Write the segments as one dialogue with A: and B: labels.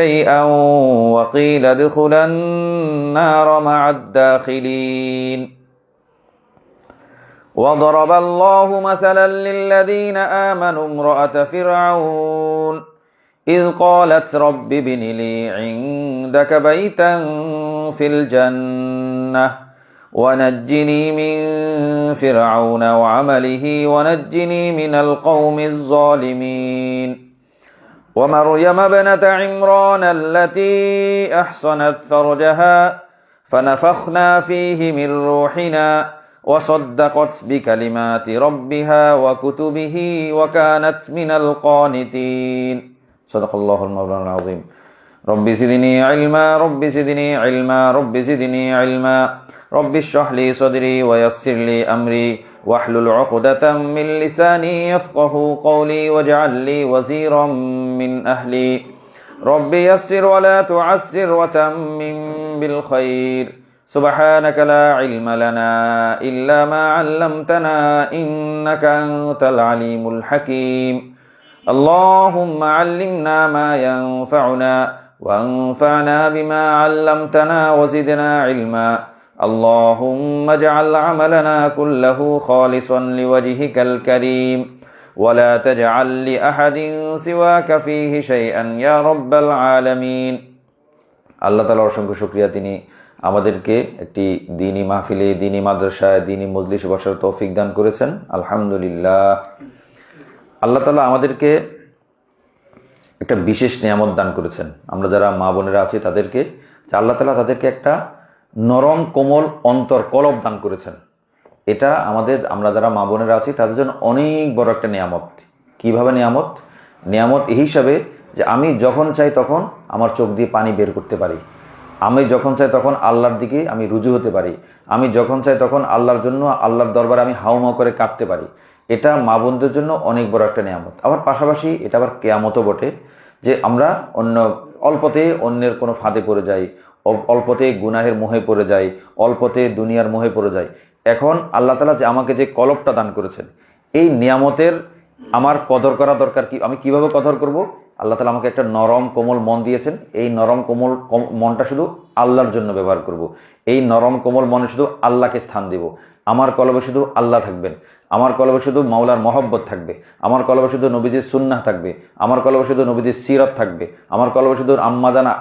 A: شيئا وقيل ادخلا النار مع الداخلين. وضرب الله مثلا للذين آمنوا امرأة فرعون. إذ قالت رب ابن لي عندك بيتا في الجنة ونجني من فرعون وعمله ونجني من القوم الظالمين. ومريم ابنة عمران التي أحصنت فرجها فنفخنا فيه من روحنا وصدقت بكلمات ربها وكتبه وكانت من القانتين. صدق الله المولى العظيم. رب زدني علما رب زدني علما رب زدني علما. رب اشرح لي صدري ويسر لي أمري. واحلل عقدة من لساني يفقه قولي واجعل لي وزيرا من أهلي. رب يسر ولا تعسر وتمم بالخير. سبحانك لا علم لنا إلا ما علمتنا إنك أنت العليم الحكيم. اللهم علمنا ما ينفعنا وانفعنا بما علمتنا وزدنا علما اللهم اجعل عملنا كله خالصا لوجهك الكريم ولا تجعل لأحد سواك فيه شيئا يا رب العالمين আল্লাহ তালার অসংখ্য শুক্রিয়া তিনি আমাদেরকে একটি দিনী মাহফিলে দিনী মাদ্রাসায় দিনী মজলিসে বসার তৌফিক দান করেছেন আলহামদুলিল্লাহ আল্লাহ তালা আমাদেরকে একটা বিশেষ নিয়ামত দান করেছেন। আমরা যারা মা বোনেরা আছি, তাদেরকে, যে আল্লাহ তালা তাদেরকে একটা নরম, কোমল অন্তর, কলব দান করেছেন। এটা আমাদের, আমরা যারা মা বোনেরা আছি, তাদের জন্য অনেক বড় একটা নিয়ামত। কীভাবে নিয়ামত? নিয়ামত এই হিসাবে যে আমি যখন চাই তখন আমার চোখ দিয়ে পানি বের করতে পারি। আমি যখন চাই তখন আল্লাহর দিকে আমি রুজু হতে পারি। আমি যখন চাই তখন আল্লাহর জন্য, আল্লাহর দরবারে আমি হাউমাউ করে কাটতে পারি। এটা মা বোনদের জন্য অনেক বড় একটা নিয়ামত। আবার পাশাপাশি এটা আবার কেয়ামতও বটে, যে আমরা অন্য, অল্পতে অন্যের কোনো ফাঁদে পড়ে যাই অল্পতে গুনাহের মোহে পড়ে যাই, অল্পতে দুনিয়ার মোহে পড়ে যাই। এখন আল্লাহ তালা যে আমাকে যে কলবটা দান করেছেন, এই নিয়ামতের আমার কদর করা দরকার কি? আমি কীভাবে কদর করব? আল্লাহ তালা আমাকে একটা নরম কোমল মন দিয়েছেন। এই নরম কোমল মনটা শুধু আল্লাহর জন্য ব্যবহার করব। এই নরম কোমল মনে শুধু আল্লাহকে স্থান দেব। আমার কলবে শুধু আল্লাহ থাকবেন। আমার কলবে শুধু মাওলার মহব্বত থাকবে, আমার কলবে শুধু নবীজির সুন্নাহ থাকবে, আমার কলবে শুধু নবীজির সিরত থাকবে, আমার কলবে শুধু আম্মাজানা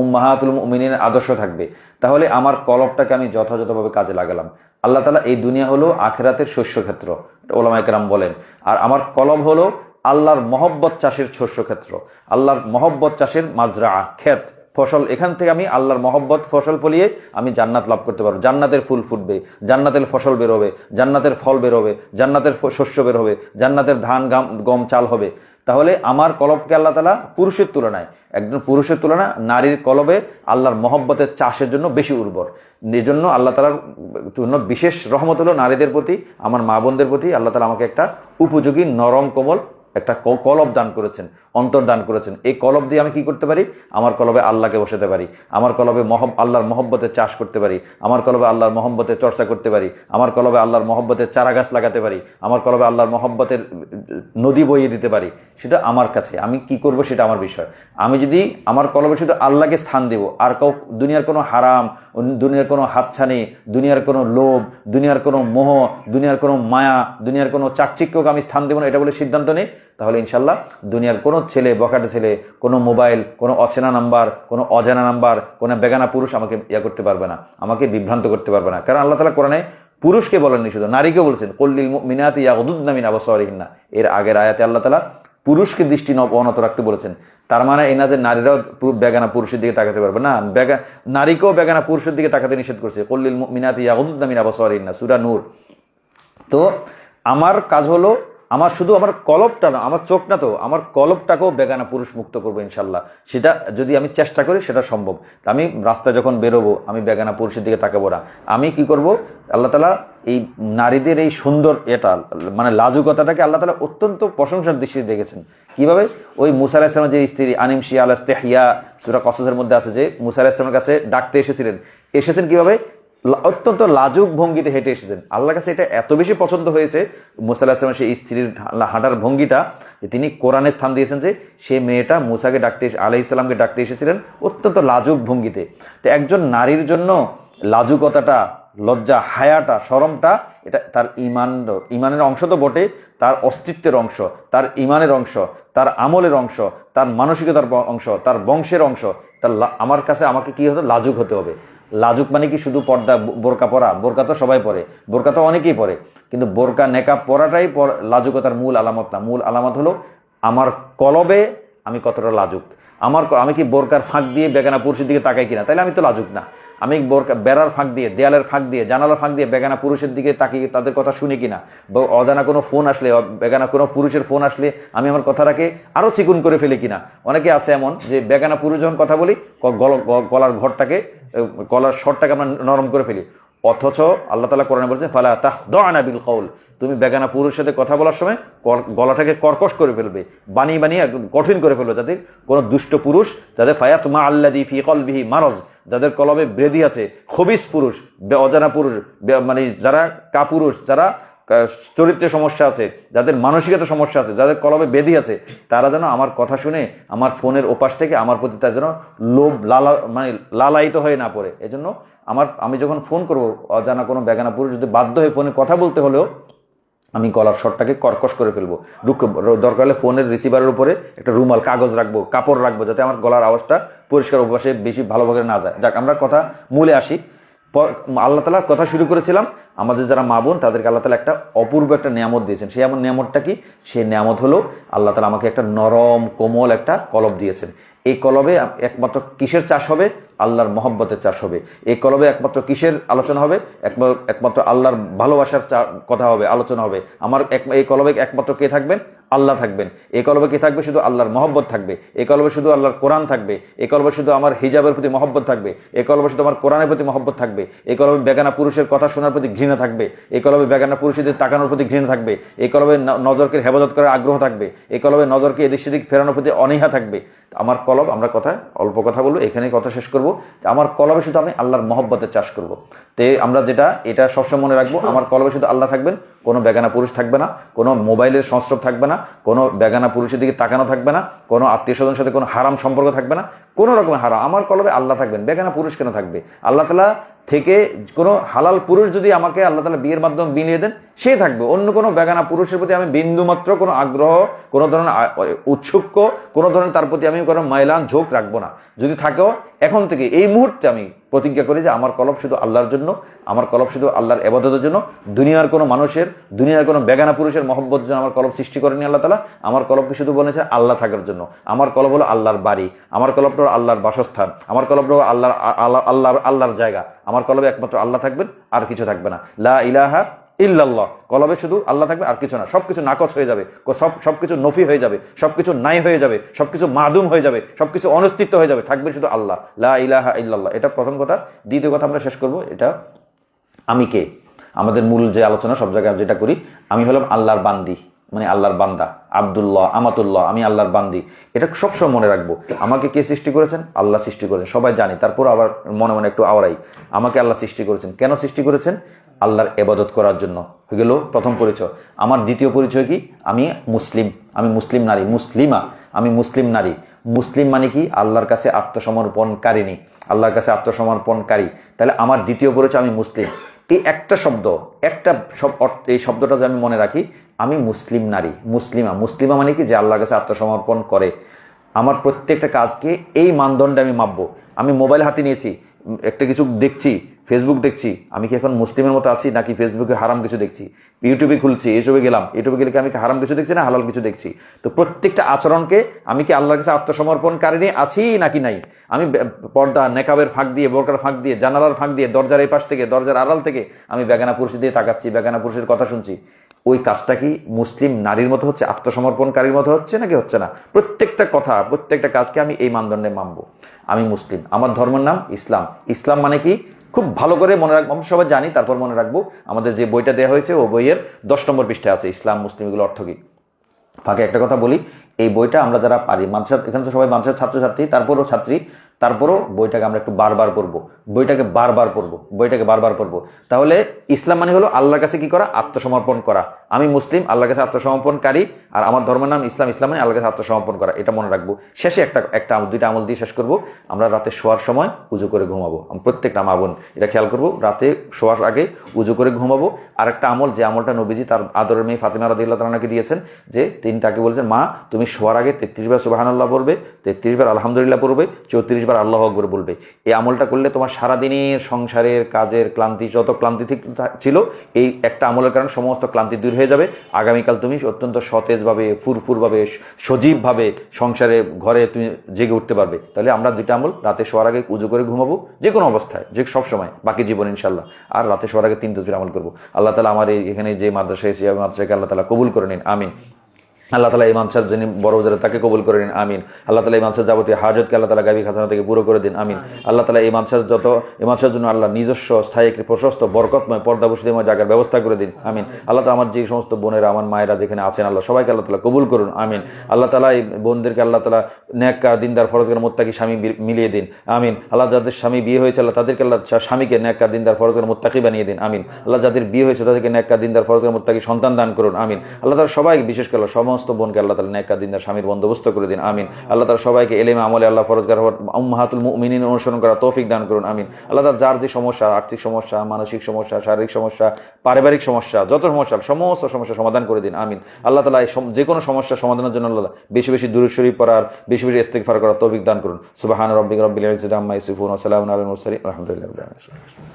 A: উম্মাহাতুল মিনের আদর্শ থাকবে। তাহলে আমার কলবটাকে আমি যথাযথভাবে কাজে লাগালাম। আল্লাহ তালা এই দুনিয়া হলো আখেরাতের শস্যক্ষেত্র ওলামাইকেরাম বলেন। আর আমার কলব হলো আল্লাহর মহব্বত চাষের শস্যক্ষেত্র, আল্লাহর মহব্বত চাষের মাজরা ক্ষেত। ফসল, এখান থেকে আমি আল্লাহর মহব্বত ফসল ফলিয়ে আমি জান্নাত লাভ করতে পারব। জান্নাতের ফুল ফুটবে, জান্নাতের ফসল বেরোবে, জান্নাতের ফল বেরোবে, জান্নাতের শস্য বেরোবে, জান্নাতের ধান, গাম গম, চাল হবে। তাহলে আমার কলবকে আল্লাহ তালা পুরুষের তুলনায়, একজন পুরুষের তুলনা নারীর কলবে আল্লাহর মহব্বতের চাষের জন্য বেশি উর্বর। এই জন্য আল্লাহ তালার জন্য বিশেষ রহমত হলো নারীদের প্রতি, আমার মা বোনদের প্রতি, আল্লাহ তালা আমাকে একটা উপযোগী নরম কোমল একটা কলব দান করেছেন। অন্তর দান করেছেন। এই কলব দিয়ে আমি কি করতে পারি? আমার কলবে আল্লাহকে বসাতে পারি। আমার কলবে মহব, আল্লাহর মহব্বতের চাষ করতে পারি। আমার কলবে আল্লাহর মহব্বতের চর্চা করতে পারি। আমার কলবে আল্লাহর মহব্বতের চারা গাছ লাগাতে পারি। আমার কলবে আল্লাহর মহব্বতের নদী বইয়ে দিতে পারি। সেটা আমার কাছে। আমি কি করব সেটা আমার বিষয়। আমি যদি আমার কলবে শুধু আল্লাহকে স্থান দেব, আর কাউ, দুনিয়ার কোনো হারাম দুনিয়ার কোনো হাতছানি, দুনিয়ার কোনো লোভ, দুনিয়ার কোনো মোহ, দুনিয়ার কোনো মায়া, দুনিয়ার কোনো চাকচিক্যকে আমি স্থান দেবো না, এটা বলে সিদ্ধান্ত নেই। তাহলে ইনশাল্লাহ দুনিয়ার কোনো ছেলে, বকাটে ছেলে, কোনো মোবাইল, কোনো অচেনা নাম্বার, কোনো অজানা নাম্বার, কোনো বেগানা পুরুষ আমাকে ইয়া করতে পারবে না। আমাকে বিভ্রান্ত করতে পারবে না। কারণ আল্লাহ তালা কোরআনে পুরুষকে বলেননি শুধু নারীকে বলছেন কল্লিল মিনাতি ইয়াগুদ্দামিন আবসরিহিনা এর আগের আয়াতে আল্লাহ তালা পুরুষকে দৃষ্টি অনত রাখতে বলেছেন। তার মানে এই না যে নারীরাও বেগানা পুরুষের দিকে তাকাতে পারবে না। বেগা, নারীকেও বেগানা পুরুষের দিকে তাকাতে নিষেধ করছে। কল্লিল মিনাতি ইয়াগুদ্দামিন আবসরিহিনা সুরা নূর। তো আমার কাজ হলো আমার শুধু আমার কলবটা না, আমার চোখ না তো, আমার কলবটাকেও বেগানা পুরুষ মুক্ত করব ইনশাল্লাহ। সেটা যদি আমি চেষ্টা করি, সেটা সম্ভব। আমি রাস্তায় যখন বেরোবো, আমি বেগানা পুরুষের দিকে তাকাবো না। আমি কি করব? আল্লাহ তালা এই নারীদের এই সুন্দর এটা মানে লাজুকতাটাকে আল্লাহ তালা অত্যন্ত প্রশংসার দৃষ্টিতে দেখেছেন। কীভাবে? ওই মুসা ইসলামের যে স্ত্রী, আনিম শিয়া আল ইস্তেহিয়া সুরা কসসের মধ্যে আছে যে, মুসা ইসলামের কাছে ডাকতে এসেছিলেন। এসেছেন কীভাবে? অত্যন্ত লাজুক ভঙ্গিতে হেঁটে এসেছেন। আল্লাহর কাছে এটা এত বেশি পছন্দ হয়েছে, মুসা আলাহিসামের সেই স্ত্রীর হাঁটার ভঙ্গিটা, যে তিনি কোরআনে স্থান দিয়েছেন যে সে মেয়েটা মুসাকে ডাকতে আলাহ ইসলামকে ডাকতে এসেছিলেন অত্যন্ত লাজুক ভঙ্গিতে। তো একজন নারীর জন্য লাজুকতাটা, লজ্জা, হায়াটা, সরমটা, এটা তার ইমান ইমানের অংশ তো বটে, তার অস্তিত্বের অংশ, তার ইমানের অংশ, তার আমলের অংশ, তার মানসিকতার অংশ, তার বংশের অংশ, তার আমার কাছে আমাকে কি হতে? লাজুক হতে হবে। লাজুক মানে কি শুধু পর্দা বোরকা পরা? বোরকা তো সবাই পরে। বোরকা তো অনেকেই পরে। কিন্তু বোরকা নেকাব পরাটাই পর- লাজুকতার মূল আলামত না। মূল আলামত হলো আমার কলবে আমি কতটা লাজুক? আমার আমি কি বোরকার ফাঁক দিয়ে বেগানা পুরুষের দিকে তাকাই কিনা? তাহলে আমি তো লাজুক না। আমি বোরকা বেড়ার ফাঁক দিয়ে, দেয়ালের ফাঁক দিয়ে, জানালার ফাঁক দিয়ে বেগানা পুরুষের দিকে তাকিয়ে তাদের কথা শুনি কিনা? বা অজানা কোনো ফোন আসলে বেগানা কোনো পুরুষের ফোন আসলে আমি আমার কথাটাকে আরও চিকুন করে ফেলি কিনা? অনেকে আছে এমন যে বেগানা পুরুষ যখন কথা বলি গলার ঘরটাকে গলার স্বরটাকে আমরা নরম করে ফেলি। অথচ আল্লাহ তালা কোরআনে বলছেন, ফালা তাহ বিল কৌল তুমি বেগানা পুরুষের সাথে কথা বলার সময় গলাটাকে কর্কশ করে ফেলবে, বানিয়ে বানিয়ে কঠিন করে ফেলবে যাদের কোনো দুষ্ট পুরুষ, যাদের ফায়াত মা আল্লাদি ফি কলবিহি মারজ, যাদের কলমে ব্রেদি আছে, খবিস পুরুষ অজানা পুরুষ মানে যারা কাপুরুষ যারা চরিত্রে সমস্যা আছে, যাদের মানসিকতা সমস্যা আছে, যাদের কলবে বেদি আছে, তারা যেন আমার কথা শুনে আমার ফোনের ওপাশ থেকে আমার প্রতি তার যেন লোভ লালা মানে লালায়িত হয়ে না পড়ে। এজন্য আমার, আমি যখন ফোন করব, অজানা কোনো বেগানা পুরুষ যদি বাধ্য হয়ে ফোনে কথা বলতে হলেও আমি গলার শটটাকে কর্কশ করে ফেলব। দরকার হলে ফোনের রিসিভারের উপরে একটা রুমাল, কাগজ রাখব, কাপড় রাখব, যাতে আমার গলার আওয়াজটা পরিষ্কার অভ্যাসে বেশি ভালোভাবে না যায়। যাক, আমরা কথা মূলে আসি। আল্লাহ তালার কথা শুরু করেছিলাম। আমাদের যারা মা বোন, তাদেরকে আল্লাহ তালা একটা অপূর্ব একটা নিয়ামত দিয়েছেন। সেই এমন নিয়ামতটা কি? সেই নিয়ামত হলো আল্লাহ তালা আমাকে একটা নরম, কোমল একটা কলব দিয়েছেন। এই কলবে একমাত্র কিসের চাষ হবে? আল্লাহর মহব্বতের চাষ হবে। এই কলবে একমাত্র কিসের আলোচনা হবে? একমা- একমাত্র আল্লাহর ভালোবাসার কথা হবে, আলোচনা হবে। আমার এক এই কলবে একমাত্র কে থাকবেন? আল্লাহ থাকবেন। এই কলবে কি থাকবে? শুধু আল্লাহর মহব্বত থাকবে। এই কলবে শুধু আল্লাহর কোরআন থাকবে। এই কলবে শুধু আমার হিজাবের প্রতি মহব্বত থাকবে। এই কলবে শুধু আমার কোরআনের প্রতি মহব্বত থাকবে। এই কলবে বেগানা পুরুষের কথা শোনার প্রতি ঘৃণা থাকবে। এই কলবে বেগানা পুরুষদের তাকানোর প্রতি ঘৃণা থাকবে। এই কলবে নজরকে হেফাজত করার আগ্রহ থাকবে। এই কলবে নজরকে এদিক সেদিক ফেরানোর প্রতি অনীহা থাকবে। আমার কলব আমরা কথা, অল্প কথা বলব, এখানেই কথা শেষ করব। আমার কলবে শুধু আমি আল্লাহর মহব্বতের চাষ করব। তে আমরা যেটা, এটা সবসময় মনে রাখব, আমার কলবে শুধু আল্লাহ থাকবেন, কোনো বেগানা পুরুষ থাকবে না, কোনো মোবাইলের সংস্রব থাকবে না, কোনো বেগানা পুরুষের দিকে তাকানো থাকবে না, কোনো আত্মীয় স্বজনের সাথে কোনো হারাম সম্পর্ক থাকবে না, কোনো রকমের হারাম। আমার কলবে আল্লাহ থাকবেন বেগানা পুরুষ কেন থাকবে? আল্লাহ তালা থেকে কোনো হালাল পুরুষ যদি আমাকে আল্লাহ তালা বিয়ের মাধ্যমে বিলিয়ে দেন, সে থাকবে। অন্য কোনো বেগানা পুরুষের প্রতি আমি বিন্দুমাত্র কোনো আগ্রহ, কোনো ধরনের উৎসুক্য, কোনো ধরনের তার প্রতি আমি কোনো মাইলান ঝোঁক রাখব না। যদি থাকেও, এখন থেকে এই মুহূর্তে আমি প্রতিজ্ঞা করি যে আমার কলব শুধু আল্লাহর জন্য, আমার কলব শুধু আল্লাহর এবাদতের জন্য, দুনিয়ার কোনো মানুষের, দুনিয়ার কোনো বেগানা পুরুষের মহব্বত জন্য আমার কলব সৃষ্টি করেনি আল্লাহ তালা আমার কলবকে শুধু বলেছে আল্লাহ থাকার জন্য। আমার কলব হলো আল্লাহর বাড়ি, আমার কলবটা হলো আল্লাহর বাসস্থান, আমার কলবটা হলো আল্লাহর আল্লাহ আল্লাহর আল্লাহর জায়গা, আমার কলবে একমাত্র আল্লাহ থাকবেন, আর কিছু থাকবে না। লা ইলাহা ইল্লাল্লাহ। কলবে শুধু আল্লাহ থাকবে, আর কিছু না। সব কিছু নাকচ হয়ে যাবে। সব সব কিছু নফি হয়ে যাবে। সব কিছু নাই হয়ে যাবে। সব কিছু মাদুম হয়ে যাবে। সব কিছু অনস্তিত্ব হয়ে যাবে। থাকবে শুধু আল্লাহ। লা ইলাহা ইল্লাল্লাহ। এটা প্রথম কথা। দ্বিতীয় কথা আমরা শেষ করব। এটা আমি কে? আমাদের মূল যে আলোচনা, সব জায়গায় যেটা করি, আমি হলাম আল্লাহর বান্দি। মানে আল্লাহর বান্দা, আবদুল্লাহ, আমাতুল্লাহ, আমি আল্লাহর বান্দি। এটা সবসময় মনে রাখব। আমাকে কে সৃষ্টি করেছেন? আল্লাহ সৃষ্টি করেছেন। সবাই জানি তারপর আবার মনে মনে একটু আওড়াই। আমাকে আল্লাহ সৃষ্টি করেছেন। কেন সৃষ্টি করেছেন? আল্লাহর এবাদত করার জন্য। হয়ে গেল প্রথম পরিচয়। আমার দ্বিতীয় পরিচয় কি? আমি মুসলিম। আমি মুসলিম নারী। মুসলিমা। আমি মুসলিম নারী। মুসলিম মানে কি? আল্লাহর কাছে আত্মসমর্পণকারিনী আল্লাহর কাছে আত্মসমর্পণকারী। তাহলে আমার দ্বিতীয় পরিচয়, আমি মুসলিম। এই একটা শব্দ, একটা সব অর্থ এই শব্দটা যদি আমি মনে রাখি, আমি মুসলিম নারী, মুসলিমা। মুসলিমা মানে কি? যে আল্লাহর কাছে আত্মসমর্পণ করে। আমার প্রত্যেকটা কাজকে এই মানদণ্ডে আমি মাপবো। আমি মোবাইল হাতে নিয়েছি, একটা কিছু দেখছি ফেসবুক দেখছি। আমি কি এখন মুসলিমের মতো আছি নাকি ফেসবুকে হারাম কিছু দেখছি? ইউটিউবে খুলছি ইউটিউবে গেলাম। ইউটিউবে গেলে কি আমি হারাম কিছু দেখছি না হালাল কিছু দেখছি? তো প্রত্যেকটা আচরণকে আমি কি আল্লাহর কাছে আত্মসমর্পণকারিণী আছি নাকি নাই? আমি পর্দা, নেকাবের ফাঁক দিয়ে, বোরকার ফাঁক দিয়ে, জানালার ফাঁক দিয়ে, দরজার এই পাশ থেকে, দরজার আড়াল থেকে আমি বেগানা পুরুষ দিয়ে তাকাচ্ছি, বেগানা পুরুষের কথা শুনছি। ওই কাজটা কি মুসলিম নারীর মতো হচ্ছে, আত্মসমর্পণকারীর মতো হচ্ছে নাকি হচ্ছে না? প্রত্যেকটা কথা, প্রত্যেকটা কাজকে আমি এই মানদণ্ডে মানব। আমি মুসলিম। আমার ধর্মের নাম ইসলাম। ইসলাম মানে কি? খুব ভালো করে মনে রাখব আমরা সবাই জানি, তারপর মনে রাখব, আমাদের যে বইটা দেওয়া হয়েছে, ও বইয়ের দশ নম্বর পৃষ্ঠে আছে, ইসলাম মুসলিমগুলো অর্থ কি? ফাঁকে একটা কথা বলি এই বইটা আমরা যারা পারি, মাদ্রাসা, এখানে তো সবাই মাদ্রাসার ছাত্রছাত্রী, তারপরও ছাত্রী, তারপরও বইটাকে আমরা একটু বারবার পড়ব, বইটাকে বারবার পড়ব, বইটাকে বারবার পড়ব। তাহলে ইসলাম মানে হলো আল্লাহর কাছে কি করা? আত্মসমর্পণ করা। আমি মুসলিম, আল্লাহর কাছে আত্মসমর্পণকারী, আর আমার ধর্মের নাম ইসলাম ইসলাম মানে আল্লাহর কাছে আত্মসমর্পণ করা, এটা মনে রাখব। শেষে একটা একটা দুইটা আমল দিয়ে শেষ করব। আমরা রাতে শোয়ার সময় উজু করে ঘুমাবো। প্রত্যেকটা মা বোন, এটা খেয়াল করব, রাতে শোয়ার আগে উজু করে ঘুমাবো। আর একটা আমল, যে আমলটা নবীজি তার আদরের মেয়ে ফাতিমা রাদিল্লাহ তালাকে দিয়েছেন, যে তিনি তাকে বলছেন, মা, তুমি শোয়ার আগে তেত্রিশ বার সুবাহান্লাহ পড়বে, তেত্রিশ বার আলহামদুলিল্লাহ পড়বে, চৌত্রিশ বার আল্লাহ আকবর বলবে। এই আমলটা করলে তোমার সারাদিনের সংসারের কাজের ক্লান্তি, যত ক্লান্তি ছিল, এই একটা আমলের কারণে সমস্ত ক্লান্তি দূর হয়ে যাবে। আগামীকাল তুমি অত্যন্ত সতেজভাবে, ফুরফুরভাবে, সজীবভাবে সংসারে, ঘরে তুমি জেগে উঠতে পারবে। তাহলে আমরা দুইটা আমল, রাতে শোয়ার আগে উজু করে ঘুমাবো যে কোনো অবস্থায়, যে সব সময়, বাকি জীবন ইনশাল্লাহ আর রাতে শোয়ার আগে তিন দুটো আমল করব। আল্লাহ তালা আমার এখানে যে মাদ্রাসা এসে মাদ্রাসাকে আল্লাহ তালা কবুল করে নিন, আমিন। আল্লাহ তালা ইমাম সাহেব যিনি বড় ওজারে তাকে কবুল করে নিন আমিন। আল্লাহ তালা ইমাম সাহেব যাবতীয় হাজতকে আল্লাহ তালা গাবি খাজানা থেকে পুরো করে দিন আমিন। আল্লাহ তালা ইমাম সাহেব যত ইমাম সাহেব জন্য আল্লাহ নিজস্ব স্থায়ী একটি প্রশস্ত বরকতময় পর্দা বসিদময় জায়গার ব্যবস্থা করে দিন আমিন। আল্লাহ তালা আমার যে সমস্ত বোনেরা আমার মায়েরা যেখানে আছেন আল্লাহ সবাইকে আল্লাহ তালা কবুল করুন আমিন। আল্লাহ তালা এই বোনদেরকে আল্লাহ তালা ন্যাক্কা দিনদার ফরজগার মোত্তাকি স্বামী মিলিয়ে দিন আমিন। আল্লাহ যাদের স্বামী বিয়ে হয়েছে আল্লাহ তাদেরকে আল্লাহ স্বামীকে ন্যাক্কা দিনদার ফরজগার মোত্তাকি বানিয়ে দিন আমিন। আল্লাহ যাদের বিয়ে হয়েছে তাদেরকে ন্যাক্কা দিনদার ফরজগার মোত্তাকি সন্তান দান করুন আমিন। আল্লাহ তালা সবাই বিশেষ করে আল্লাহ সমস্ত বোনকে আল্লাহ তালা ন্যাক্কা দিনদার স্বামীর বন্দোবস্ত করে দিন, আমিন। আল্লাহ তালা সবাইকে এলেম আমলে, আল্লাহ ফরজগার উম্মাহাতুল মুমিনিন অনুসরণ করা তৌফিক দান করুন, আমিন। আল্লাহ তালা যার যে সমস্যা, আর্থিক সমস্যা, মানসিক সমস্যা, শারীরিক সমস্যা, পারিবারিক সমস্যা, যত সমস্যা সমস্ত সমস্যা সমাধান করে দিন, আমিন। আল্লাহ তালা যে কোনো সমস্যা সমাধানের জন্য আল্লাহ বেশি বেশি দূর শরীফ পড়ার, বেশি বেশি ইস্তেগফার করার তৌফিক দান করুন। সুবাহান রব্বিক রব্বিল ইজ্জাতি আম্মা ইয়াসিফুন ওয়া সালামুন আলাল মুরসালিন, আলহামদুলিল্লাহি রাব্বিল আলামিন।